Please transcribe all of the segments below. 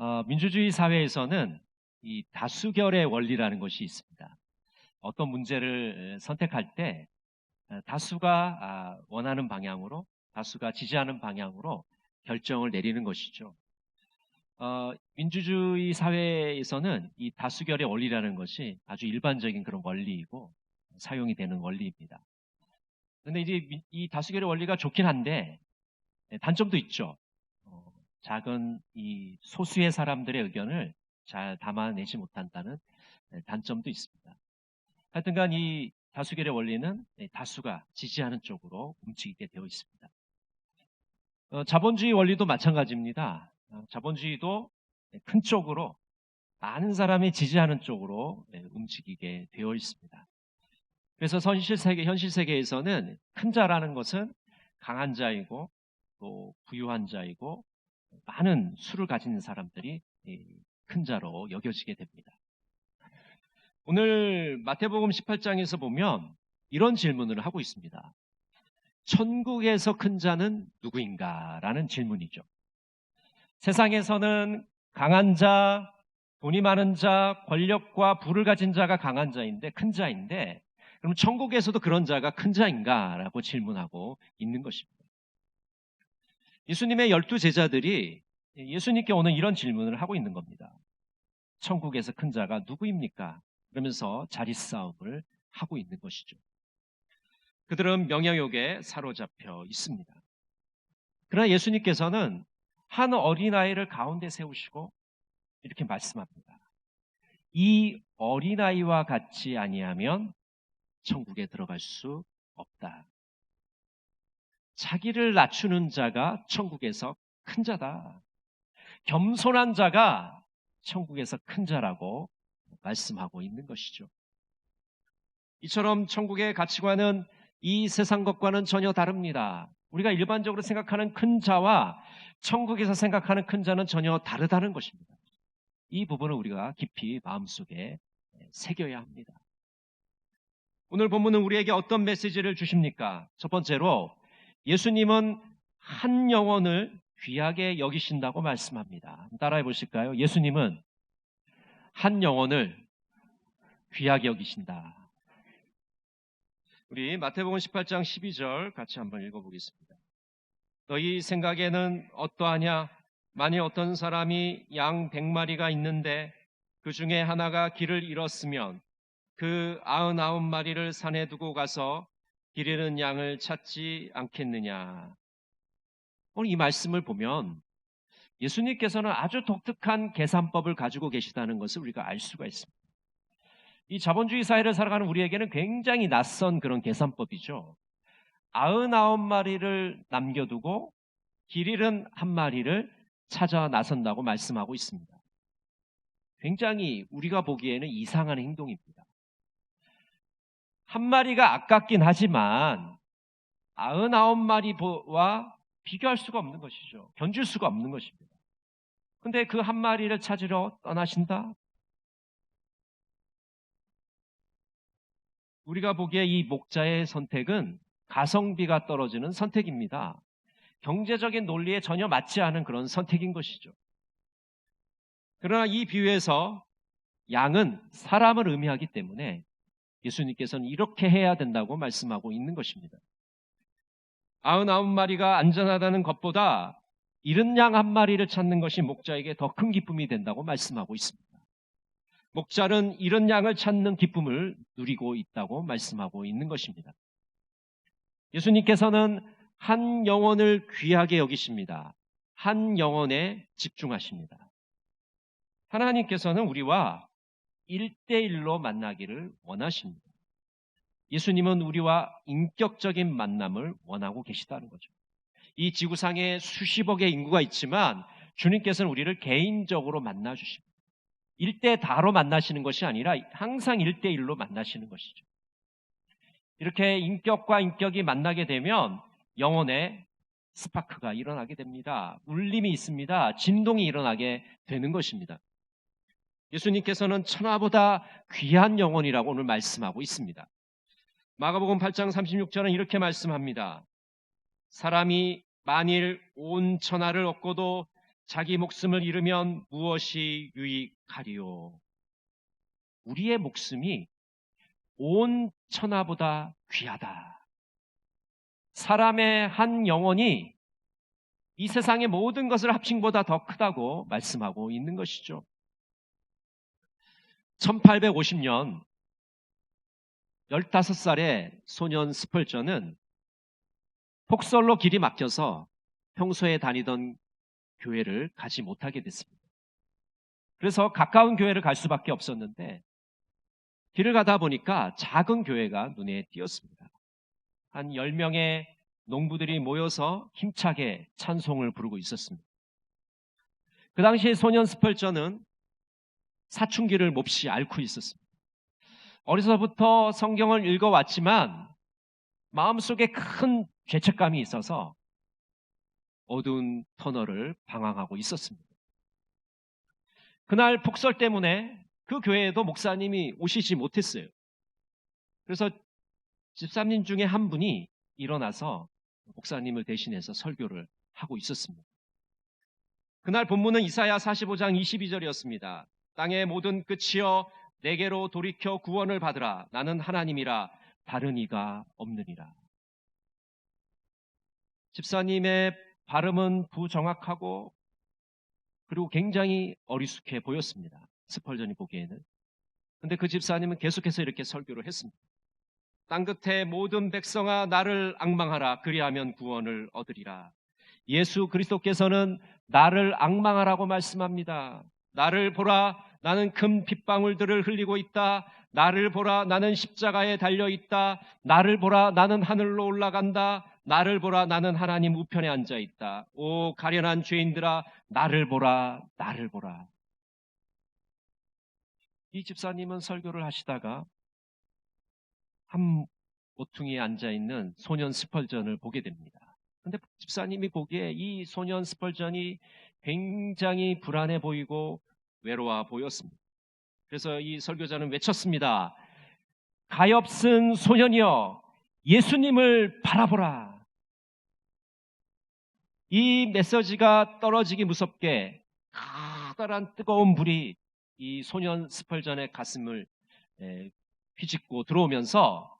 어, 민주주의 사회에서는 이 다수결의 원리라는 것이 있습니다. 어떤 문제를 선택할 때 어, 다수가 아, 원하는 방향으로, 다수가 지지하는 방향으로 결정을 내리는 것이죠. 어, 민주주의 사회에서는 이 다수결의 원리라는 것이 아주 일반적인 그런 원리이고 사용이 되는 원리입니다. 그런데 이제 이 다수결의 원리가 좋긴 한데 네, 단점도 있죠. 어, 작은 이 소수의 사람들의 의견을 잘 담아내지 못한다는 네, 단점도 있습니다. 하여튼간 이 다수결의 원리는 네, 다수가 지지하는 쪽으로 움직이게 되어 있습니다. 어, 자본주의 원리도 마찬가지입니다. 어, 자본주의도 큰 쪽으로 많은 사람이 지지하는 쪽으로 움직이게 되어 있습니다. 그래서 현실 세계, 현실 세계에서는 큰 자라는 것은 강한 자이고 또 부유한 자이고 많은 수를 가진 사람들이 큰 자로 여겨지게 됩니다. 오늘 마태복음 18장에서 보면 이런 질문을 하고 있습니다. 천국에서 큰 자는 누구인가? 라는 질문이죠. 세상에서는 강한 자, 돈이 많은 자, 권력과 부를 가진 자가 강한 자인데, 큰 자인데, 그럼 천국에서도 그런 자가 큰 자인가? 라고 질문하고 있는 것입니다. 예수님의 열두 제자들이 예수님께 오는 이런 질문을 하고 있는 겁니다. 천국에서 큰 자가 누구입니까? 그러면서 자리 싸움을 하고 있는 것이죠. 그들은 명예욕에 사로잡혀 있습니다. 그러나 예수님께서는 한 어린아이를 가운데 세우시고 이렇게 말씀합니다. 이 어린아이와 같이 아니하면 천국에 들어갈 수 없다. 자기를 낮추는 자가 천국에서 큰 자다. 겸손한 자가 천국에서 큰 자라고 말씀하고 있는 것이죠. 이처럼 천국의 가치관은 이 세상 것과는 전혀 다릅니다. 우리가 일반적으로 생각하는 큰 자와 천국에서 생각하는 큰 자는 전혀 다르다는 것입니다. 이 부분을 우리가 깊이 마음속에 새겨야 합니다. 오늘 본문은 우리에게 어떤 메시지를 주십니까? 첫 번째로 예수님은 한 영혼을 귀하게 여기신다고 말씀합니다. 따라해 보실까요? 예수님은 한 영혼을 귀하게 여기신다. 우리 마태복음 18장 12절 같이 한번 읽어보겠습니다. 너희 생각에는 어떠하냐? 만일 어떤 사람이 양 100마리가 있는데 그 중에 하나가 길을 잃었으면 그 99마리를 산에 두고 가서 길 잃은 양을 찾지 않겠느냐. 오늘 이 말씀을 보면 예수님께서는 아주 독특한 계산법을 가지고 계시다는 것을 우리가 알 수가 있습니다. 이 자본주의 사회를 살아가는 우리에게는 굉장히 낯선 그런 계산법이죠. 99마리를 남겨두고 길 잃은 한 마리를 찾아 나선다고 말씀하고 있습니다. 굉장히 우리가 보기에는 이상한 행동입니다. 한 마리가 아깝긴 하지만 99마리와 비교할 수가 없는 것이죠. 견줄 수가 없는 것입니다. 근데 그 한 마리를 찾으러 떠나신다? 우리가 보기에 이 목자의 선택은 가성비가 떨어지는 선택입니다. 경제적인 논리에 전혀 맞지 않은 그런 선택인 것이죠. 그러나 이 비유에서 양은 사람을 의미하기 때문에 예수님께서는 이렇게 해야 된다고 말씀하고 있는 것입니다. 아흔아홉 마리가 안전하다는 것보다 이른 양한 마리를 찾는 것이 목자에게 더 큰 기쁨이 된다고 말씀하고 있습니다. 목자는 이런 양을 찾는 기쁨을 누리고 있다고 말씀하고 있는 것입니다. 예수님께서는 한 영혼을 귀하게 여기십니다. 한 영혼에 집중하십니다. 하나님께서는 우리와 1대1로 만나기를 원하십니다. 예수님은 우리와 인격적인 만남을 원하고 계시다는 거죠. 이 지구상에 수십억의 인구가 있지만 주님께서는 우리를 개인적으로 만나 주십니다. 1대 다로 만나시는 것이 아니라 항상 1대1로 만나시는 것이죠. 이렇게 인격과 인격이 만나게 되면 영혼의 스파크가 일어나게 됩니다. 울림이 있습니다. 진동이 일어나게 되는 것입니다. 예수님께서는 천하보다 귀한 영혼이라고 오늘 말씀하고 있습니다. 마가복음 8장 36절은 이렇게 말씀합니다. 사람이 만일 온 천하를 얻고도 자기 목숨을 잃으면 무엇이 유익하리요? 우리의 목숨이 온 천하보다 귀하다. 사람의 한 영혼이 이 세상의 모든 것을 합친보다 더 크다고 말씀하고 있는 것이죠. 1850년 15살의 소년 스펄전은 폭설로 길이 막혀서 평소에 다니던 교회를 가지 못하게 됐습니다. 그래서 가까운 교회를 갈 수밖에 없었는데 길을 가다 보니까 작은 교회가 눈에 띄었습니다. 한 10명의 농부들이 모여서 힘차게 찬송을 부르고 있었습니다. 그 당시에 소년 스펄전은 사춘기를 몹시 앓고 있었습니다. 어려서부터 성경을 읽어왔지만 마음속에 큰 죄책감이 있어서 어두운 터널을 방황하고 있었습니다. 그날 폭설 때문에 그 교회에도 목사님이 오시지 못했어요. 그래서 집사님 중에 한 분이 일어나서 목사님을 대신해서 설교를 하고 있었습니다. 그날 본문은 이사야 45장 22절이었습니다. 땅의 모든 끝이여 내게로 돌이켜 구원을 받으라. 나는 하나님이라 다른 이가 없느니라. 집사님의 발음은 부정확하고 그리고 굉장히 어리숙해 보였습니다. 스펄전이 보기에는. 근데 그 집사님은 계속해서 이렇게 설교를 했습니다. 땅 끝에 모든 백성아 나를 악망하라 그리하면 구원을 얻으리라. 예수 그리스도께서는 나를 악망하라고 말씀합니다. 나를 보라 나는 금 빗방울들을 흘리고 있다. 나를 보라 나는 십자가에 달려 있다. 나를 보라 나는 하늘로 올라간다. 나를 보라 나는 하나님 우편에 앉아 있다. 오 가련한 죄인들아 나를 보라 나를 보라. 이 집사님은 설교를 하시다가 한 모퉁이에 앉아 있는 소년 스펄전을 보게 됩니다. 근데 집사님이 보기에 이 소년 스펄전이 굉장히 불안해 보이고 외로워 보였습니다. 그래서 이 설교자는 외쳤습니다. 가엾은 소년이여 예수님을 바라보라. 이 메시지가 떨어지기 무섭게 커다란 뜨거운 불이 이 소년 스펄전의 가슴을 휘짓고 들어오면서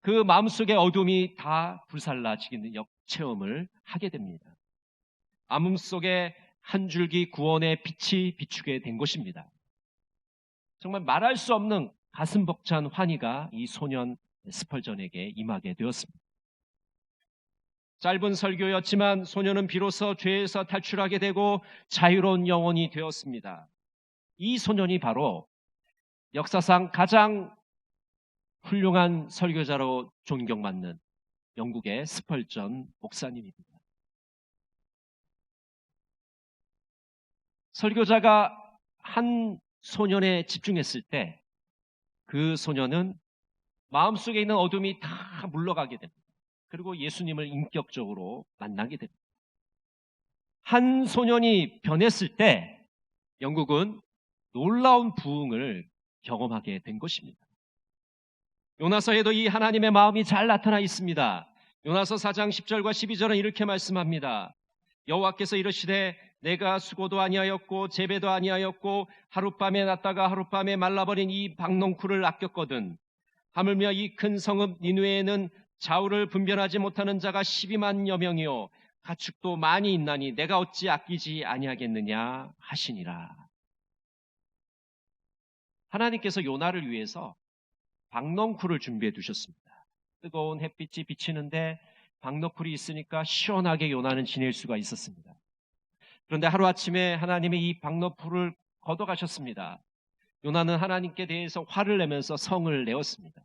그 마음속의 어둠이 다 불살라지는 역체험을 하게 됩니다. 암음 속에 한 줄기 구원의 빛이 비추게 된 것입니다. 정말 말할 수 없는 가슴 벅찬 환희가 이 소년 스펄전에게 임하게 되었습니다. 짧은 설교였지만 소년은 비로소 죄에서 탈출하게 되고 자유로운 영혼이 되었습니다. 이 소년이 바로 역사상 가장 훌륭한 설교자로 존경받는 영국의 스펄전 목사님입니다. 설교자가 한 소년에 집중했을 때 그 소년은 마음속에 있는 어둠이 다 물러가게 됩니다. 그리고 예수님을 인격적으로 만나게 됩니다. 한 소년이 변했을 때 영국은 놀라운 부흥을 경험하게 된 것입니다. 요나서에도 이 하나님의 마음이 잘 나타나 있습니다. 요나서 4장 10절과 12절은 이렇게 말씀합니다. 여호와께서 이르시되 내가 수고도 아니하였고 재배도 아니하였고 하룻밤에 났다가 하룻밤에 말라버린 이 박농쿨을 아꼈거든. 하물며 이 큰 성읍 니누에는 좌우를 분별하지 못하는 자가 12만여 명이요 가축도 많이 있나니 내가 어찌 아끼지 아니하겠느냐 하시니라. 하나님께서 요나를 위해서 박농쿨을 준비해 두셨습니다. 뜨거운 햇빛이 비치는데 박농쿨이 있으니까 시원하게 요나는 지낼 수가 있었습니다. 그런데 하루아침에 하나님이 이 박너풀을 걷어가셨습니다. 요나는 하나님께 대해서 화를 내면서 성을 내었습니다.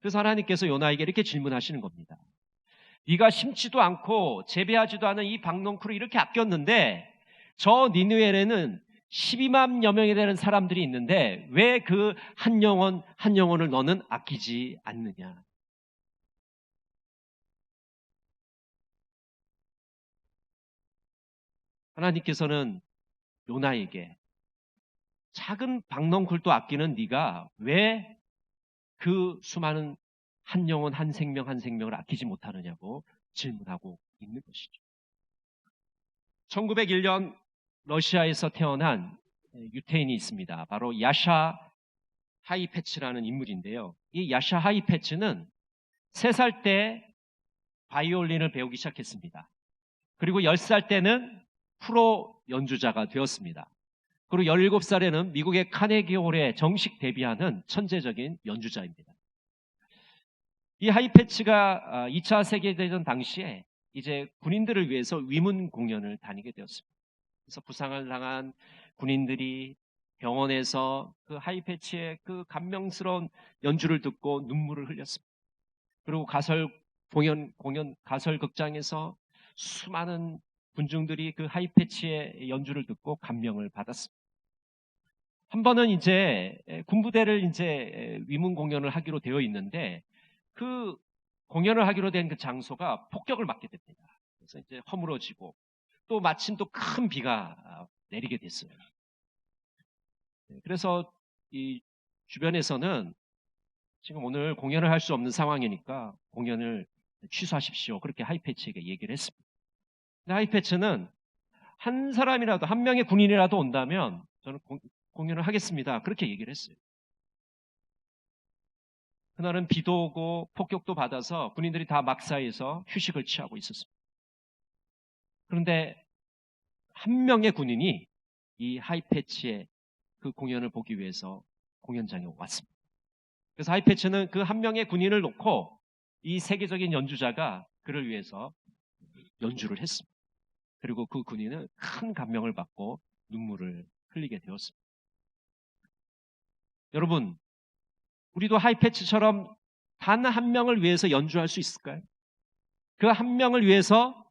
그래서 하나님께서 요나에게 이렇게 질문하시는 겁니다. 네가 심지도 않고 재배하지도 않은 이 박농쿨을 이렇게 아꼈는데 저 니누엘에는 12만여 명이 되는 사람들이 있는데 왜 그 한 영혼 한 영혼을 너는 아끼지 않느냐? 하나님께서는 요나에게 작은 박농쿨도 아끼는 네가 왜 그 수많은 한 영혼 한 생명 한 생명을 아끼지 못하느냐고 질문하고 있는 것이죠. 1901년 러시아에서 태어난 유태인이 있습니다. 바로 야샤 하이패치라는 인물인데요. 이 야샤 하이패치는 3살 때 바이올린을 배우기 시작했습니다. 그리고 10살 때는 프로 연주자가 되었습니다. 그리고 17살에는 미국의 카네기 홀에 정식 데뷔하는 천재적인 연주자입니다. 이 하이패치가 2차 아, 세계대전 당시에 이제 군인들을 위해서 위문 공연을 다니게 되었습니다. 그래서 부상을 당한 군인들이 병원에서 그 하이패치의 그 감명스러운 연주를 듣고 눈물을 흘렸습니다. 그리고 가설 공연, 공연, 가설 극장에서 수많은 군중들이 그 하이패치의 연주를 듣고 감명을 받았습니다. 한 번은 이제 군부대를 이제 위문 공연을 하기로 되어 있는데 그 공연을 하기로 된 그 장소가 폭격을 맞게 됩니다. 그래서 이제 허물어지고 또 마침 또 큰 비가 내리게 됐어요. 네, 그래서 이 주변에서는 지금 오늘 공연을 할 수 없는 상황이니까 공연을 취소하십시오. 그렇게 하이패치에게 얘기를 했습니다. 근데 하이패치는 한 사람이라도, 한 명의 군인이라도 온다면 저는 공 연을 하겠습니다. 그렇게 얘기를 했어요. 그날은 비도 오고 폭격도 받아서 군인들이 다 막사에서 휴식을 취하고 있었습니다. 그런데 한 명의 군인이 이 하이패치의 그 공연을 보기 위해서 공연장에 왔습니다. 그래서 하이패치는 그 한 명의 군인을 놓고 이 세계적인 연주자가 그를 위해서 연주를 했습니다. 그리고 그 군인은 큰 감명을 받고 눈물을 흘리게 되었습니다. 여러분, 우리도 하이패치처럼 단 한 명을 위해서 연주할 수 있을까요? 그 한 명을 위해서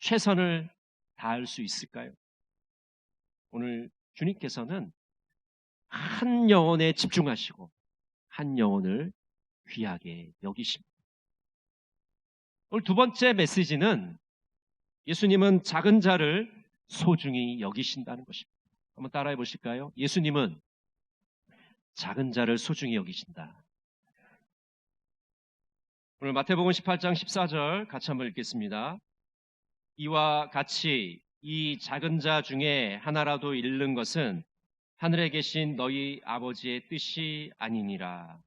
최선을 다할 수 있을까요? 오늘 주님께서는 한 영혼에 집중하시고 한 영혼을 귀하게 여기십니다. 오늘 두 번째 메시지는 예수님은 작은 자를 소중히 여기신다는 것입니다. 한번 따라해 보실까요? 예수님은 작은 자를 소중히 여기신다. 오늘 마태복음 18장 14절 같이 한번 읽겠습니다. 이와 같이 이 작은 자 중에 하나라도 잃는 것은 하늘에 계신 너희 아버지의 뜻이 아니니라.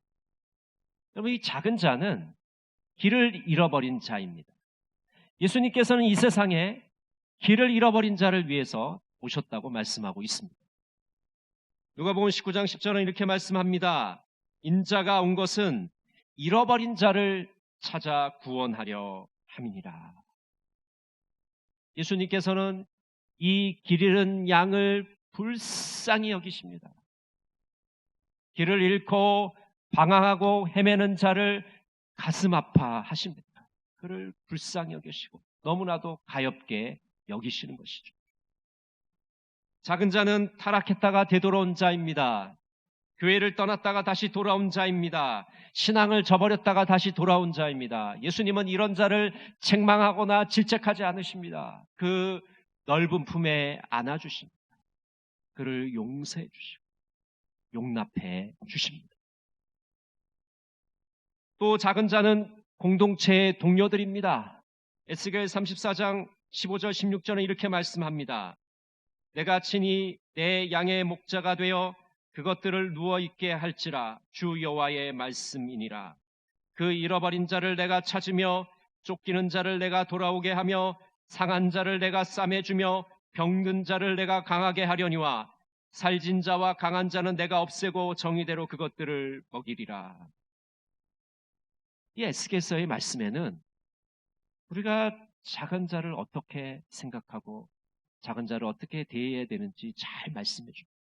여러분, 이 작은 자는 길을 잃어버린 자입니다. 예수님께서는 이 세상에 길을 잃어버린 자를 위해서 오셨다고 말씀하고 있습니다. 누가복음 19장 10절은 이렇게 말씀합니다. 인자가 온 것은 잃어버린 자를 찾아 구원하려 함이니라. 예수님께서는 이 길 잃은 양을 불쌍히 여기십니다. 길을 잃고 방황하고 헤매는 자를 가슴 아파 하십니다. 그를 불쌍히 여기시고 너무나도 가엽게 여기시는 것이죠. 작은 자는 타락했다가 되돌아온 자입니다. 교회를 떠났다가 다시 돌아온 자입니다. 신앙을 저버렸다가 다시 돌아온 자입니다. 예수님은 이런 자를 책망하거나 질책하지 않으십니다. 그 넓은 품에 안아주십니다. 그를 용서해 주시고 용납해 주십니다. 또 작은 자는 공동체의 동료들입니다. 에스겔 34장 15절 16절은 이렇게 말씀합니다. 내가 친히 내 양의 목자가 되어 그것들을 누워 있게 할지라 주 여호와의 말씀이니라. 그 잃어버린 자를 내가 찾으며 쫓기는 자를 내가 돌아오게 하며 상한 자를 내가 싸매 주며 병든 자를 내가 강하게 하려니와 살진 자와 강한 자는 내가 없애고 정의대로 그것들을 먹이리라. 이 에스겔서의 말씀에는 우리가 작은 자를 어떻게 생각하고 작은 자를 어떻게 대해야 되는지 잘 말씀해 줍니다.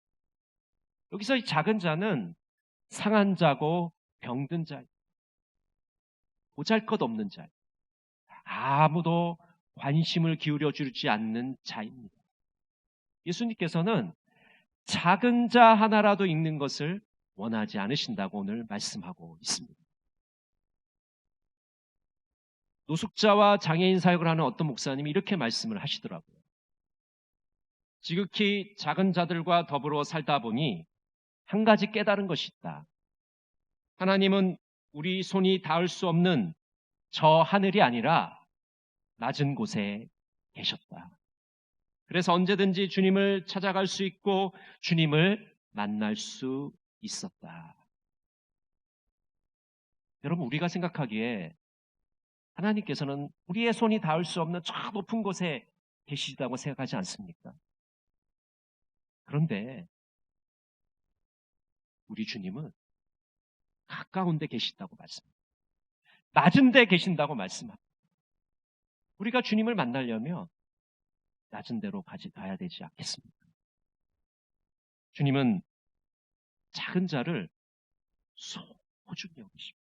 여기서 이 작은 자는 상한 자고 병든 자, 보잘 것 없는 자, 아무도 관심을 기울여 주지 않는 자입니다. 예수님께서는 작은 자 하나라도 있는 것을 원하지 않으신다고 오늘 말씀하고 있습니다. 노숙자와 장애인 사역을 하는 어떤 목사님이 이렇게 말씀을 하시더라고요. 지극히 작은 자들과 더불어 살다 보니 한 가지 깨달은 것이 있다. 하나님은 우리 손이 닿을 수 없는 저 하늘이 아니라 낮은 곳에 계셨다. 그래서 언제든지 주님을 찾아갈 수 있고 주님을 만날 수 있었다. 여러분, 우리가 생각하기에 하나님께서는 우리의 손이 닿을 수 없는 저 높은 곳에 계시다고 생각하지 않습니까? 그런데 우리 주님은 가까운 데 계신다고 말씀합니다. 낮은 데 계신다고 말씀합니다. 우리가 주님을 만나려면 낮은 데로 가지 가야 되지 않겠습니까? 주님은 작은 자를 소중히 여기십니다.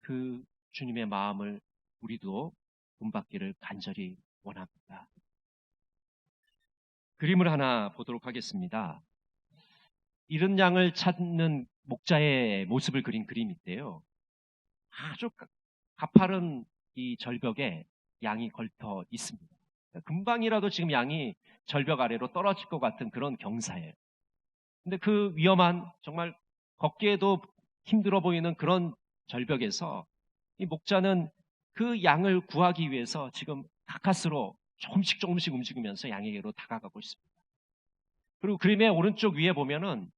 그 주님의 마음을 우리도 본받기를 간절히 원합니다. 그림을 하나 보도록 하겠습니다. 이른 양을 찾는 목자의 모습을 그린 그림인데요. 아주 가파른 이 절벽에 양이 걸터 있습니다. 금방이라도 지금 양이 절벽 아래로 떨어질 것 같은 그런 경사예요. 근데 그 위험한 정말 걷기에도 힘들어 보이는 그런 절벽에서 이 목자는 그 양을 구하기 위해서 지금 가까스로 조금씩 조금씩 움직이면서 양에게로 다가가고 있습니다. 그리고 그림의 오른쪽 위에 보면은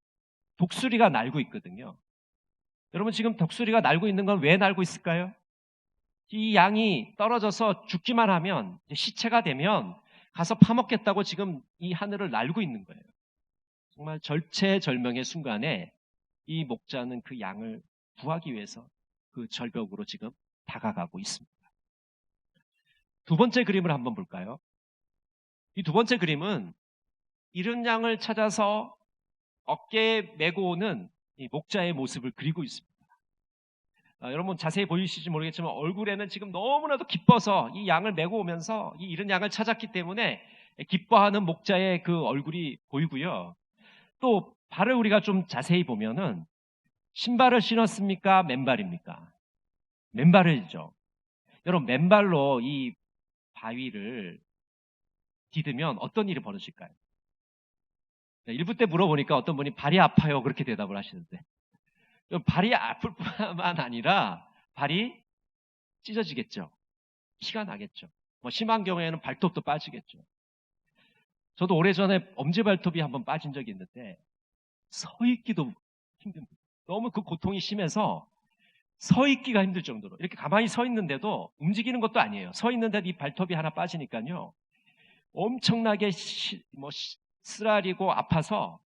독수리가 날고 있거든요. 여러분 지금 독수리가 날고 있는 건 왜 날고 있을까요? 이 양이 떨어져서 죽기만 하면 시체가 되면 가서 파먹겠다고 지금 이 하늘을 날고 있는 거예요. 정말 절체절명의 순간에 이 목자는 그 양을 구하기 위해서 그 절벽으로 지금 다가가고 있습니다. 두 번째 그림을 한번 볼까요? 이 두 번째 그림은 이른 양을 찾아서 어깨에 메고 오는 목자의 모습을 그리고 있습니다. 아, 여러분 자세히 보이실지 모르겠지만 얼굴에는 지금 너무나도 기뻐서 이 양을 메고 오면서 이 이른 양을 찾았기 때문에 기뻐하는 목자의 그 얼굴이 보이고요. 또 발을 우리가 좀 자세히 보면은 신발을 신었습니까? 맨발입니까? 맨발이죠. 여러분 맨발로 이 바위를 디으면 어떤 일이 벌어질까요? 네, 일부 때 물어보니까 어떤 분이 발이 아파요 그렇게 대답을 하시는데 발이 아플 뿐만 아니라 발이 찢어지겠죠. 피가 나겠죠. 뭐 심한 경우에는 발톱도 빠지겠죠. 저도 오래전에 엄지발톱이 한번 빠진 적이 있는데 서 있기도 힘듭니다. 너무 그 고통이 심해서 서 있기가 힘들 정도로 이렇게 가만히 서 있는데도 움직이는 것도 아니에요. 서 있는데도 이 발톱이 하나 빠지니까요. 엄청나게 시, 뭐 쓰라리고 아파서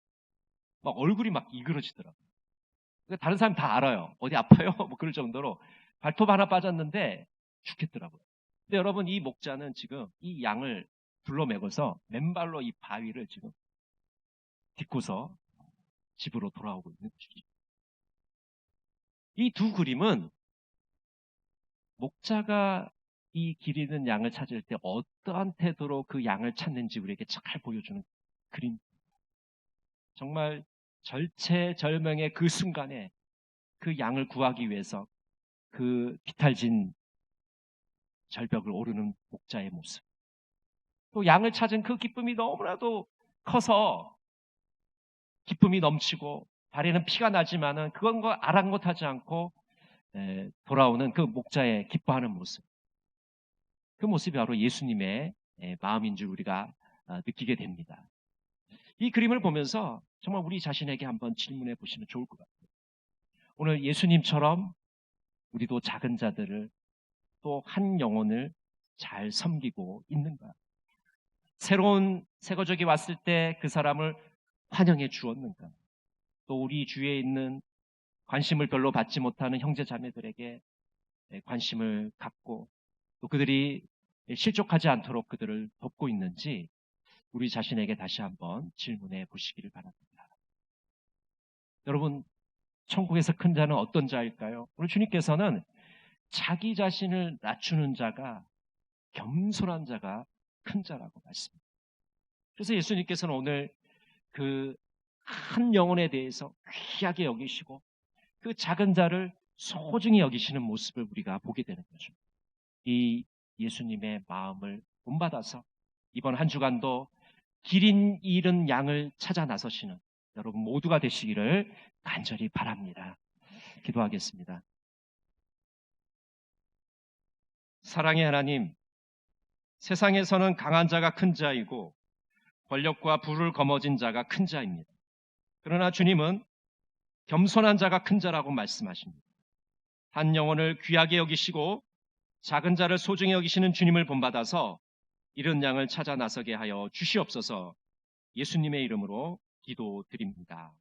막 얼굴이 막 이그러지더라고요. 그러니까 다른 사람이 다 알아요. 어디 아파요? 뭐 그럴 정도로 발톱 하나 빠졌는데 죽겠더라고요. 근데 여러분 이 목자는 지금 이 양을 둘러매고서 맨발로 이 바위를 지금 딛고서 집으로 돌아오고 있는 것이죠. 이 두 그림은 목자가 이길 잃는 양을 찾을 때 어떠한 태도로 그 양을 찾는지 우리에게 잘 보여주는 그림. 정말 절체절명의 그 순간에 그 양을 구하기 위해서 그 비탈진 절벽을 오르는 목자의 모습. 또 양을 찾은 그 기쁨이 너무나도 커서 기쁨이 넘치고 발에는 피가 나지만은 그건 거 아랑곳하지 않고 돌아오는 그 목자의 기뻐하는 모습. 그 모습이 바로 예수님의 마음인 줄 우리가 아, 느끼게 됩니다. 이 그림을 보면서 정말 우리 자신에게 한번 질문해 보시면 좋을 것 같아요. 오늘 예수님처럼 우리도 작은 자들을 또 한 영혼을 잘 섬기고 있는가? 새로운 새거적이 왔을 때 그 사람을 환영해 주었는가? 또 우리 주위에 있는 관심을 별로 받지 못하는 형제 자매들에게 관심을 갖고 또 그들이 실족하지 않도록 그들을 돕고 있는지 우리 자신에게 다시 한번 질문해 보시기를 바랍니다. 여러분, 천국에서 큰 자는 어떤 자일까요? 오늘 주님께서는 자기 자신을 낮추는 자가 겸손한 자가 큰 자라고 말씀합니다. 그래서 예수님께서는 오늘 그 한 영혼에 대해서 귀하게 여기시고 그 작은 자를 소중히 여기시는 모습을 우리가 보게 되는 거죠. 이 예수님의 마음을 본받아서 이번 한 주간도 기린 잃은 양을 찾아 나서시는 여러분 모두가 되시기를 간절히 바랍니다. 기도하겠습니다. 사랑의 하나님, 세상에서는 강한 자가 큰 자이고 권력과 부를 거머쥔 자가 큰 자입니다. 그러나 주님은 겸손한 자가 큰 자라고 말씀하십니다. 한 영혼을 귀하게 여기시고 작은 자를 소중히 여기시는 주님을 본받아서 이런 양을 찾아 나서게 하여 주시옵소서 예수님의 이름으로 기도드립니다.